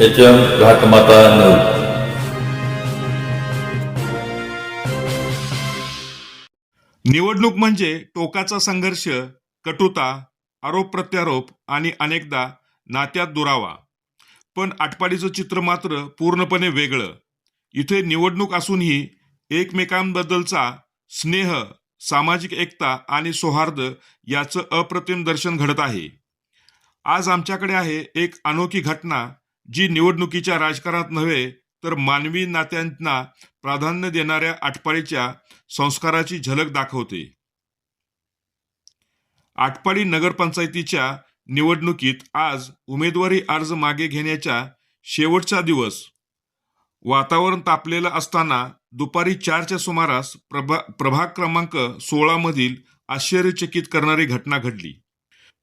H M घाटमाता नऊ निवडणूक म्हणजे टोकाचा संघर्ष कटुता आरोप प्रत्यारोप आणि अनेकदा नात्यात दुरावा. पण आटपाडीचं चित्र मात्र पूर्णपणे वेगळं. इथे निवडणूक असूनही एकमेकांबद्दलचा स्नेह सामाजिक एकता आणि सौहार्द याचं अप्रतिम दर्शन घडत आहे. आज आमच्याकडे आहे एक अनोखी घटना जी निवडणुकीच्या राजकारणात नव्हे तर मानवी नात्यांना प्राधान्य देणाऱ्या आटपाडीच्या संस्काराची झलक दाखवते. आटपाडी नगरपंचायतीच्या निवडणुकीत आज उमेदवारी अर्ज मागे घेण्याच्या शेवटचा दिवस. वातावरण तापलेलं असताना दुपारी चारच्या सुमारास प्रभा प्रभाग क्रमांक सोळा मधील आश्चर्यचकित करणारी घटना घडली.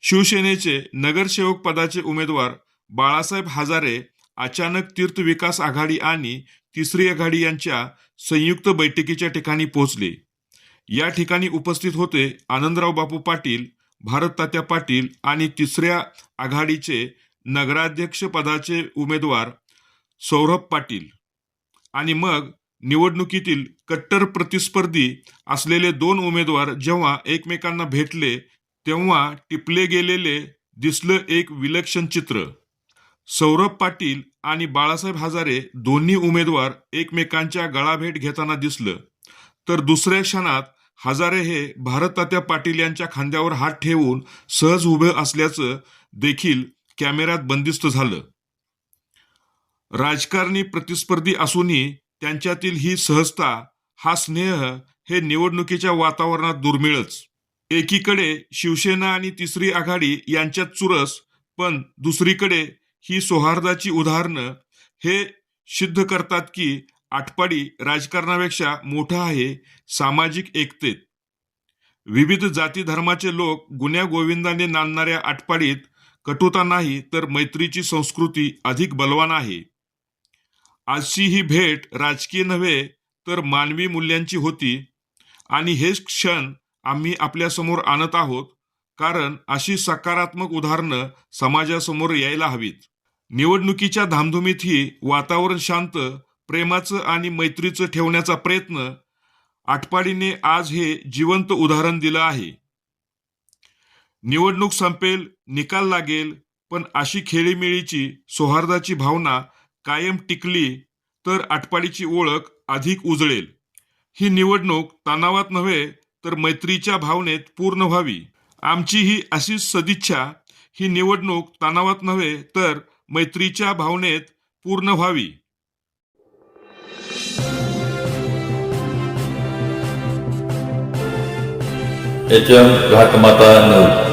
शिवसेनेचे नगरसेवक पदाचे उमेदवार बाळासाहेब हजारे अचानक तीर्थ विकास आघाडी आणि तिसरी आघाडी यांच्या संयुक्त बैठकीच्या ठिकाणी पोहोचले. या ठिकाणी उपस्थित होते आनंदराव बापू पाटील भारत तात्या पाटील आणि तिसऱ्या आघाडीचे नगराध्यक्ष पदाचे उमेदवार सौरभ पाटील. आणि मग निवडणुकीतील कट्टर प्रतिस्पर्धी असलेले दोन उमेदवार जेव्हा एकमेकांना भेटले तेव्हा टिपले गेलेले दिसलं एक विलक्षण चित्र. सौरभ पाटील आणि बाळासाहेब हजारे दोन्ही उमेदवार एकमेकांच्या गळाभेट घेताना दिसलं. तर दुसऱ्या क्षणात हजारे हे भारततात्या पाटील यांच्या खांद्यावर हात ठेवून सहज उभे असल्याचं देखील कॅमेऱ्यात बंदिस्त झालं. राजकारणी प्रतिस्पर्धी असूनही त्यांच्यातील ही सहजता हा स्नेह हे निवडणुकीच्या वातावरणात दुर्मिळच. एकीकडे शिवसेना आणि तिसरी आघाडी यांच्यात चुरस पण दुसरीकडे ही सौहार्दाची उदाहरणं हे सिद्ध करतात की आटपाडी राजकारणापेक्षा मोठं आहे सामाजिक एकतेत. विविध जाती धर्माचे लोक गुन्ह्या गोविंदाने नांदणाऱ्या आटपाडीत कटुता नाही तर मैत्रीची संस्कृती अधिक बलवान आहे. आजची ही भेट राजकीय नव्हे तर मानवी मूल्यांची होती आणि हेच क्षण आम्ही आपल्यासमोर आणत आहोत कारण अशी सकारात्मक उदाहरणं समाजासमोर यायला हवीत. निवडणुकीच्या धामधुमीतही वातावरण शांत प्रेमाचं आणि मैत्रीचं ठेवण्याचा प्रयत्न आटपाडीने आज हे जिवंत उदाहरण दिलं आहे. निवडणूक संपेल निकाल लागेल पण अशी खेळीमेळीची सौहार्दाची भावना कायम टिकली तर आटपाडीची ओळख अधिक उजळेल. ही निवडणूक तणावात नव्हे तर मैत्रीच्या भावनेत पूर्ण व्हावी. आमची ही अशीच सदिच्छा ही निवडणूक तणावात नव्हे तर मैत्रीच्या भावनेत पूर्ण व्हावी. एच एम घाटमाता नऊ.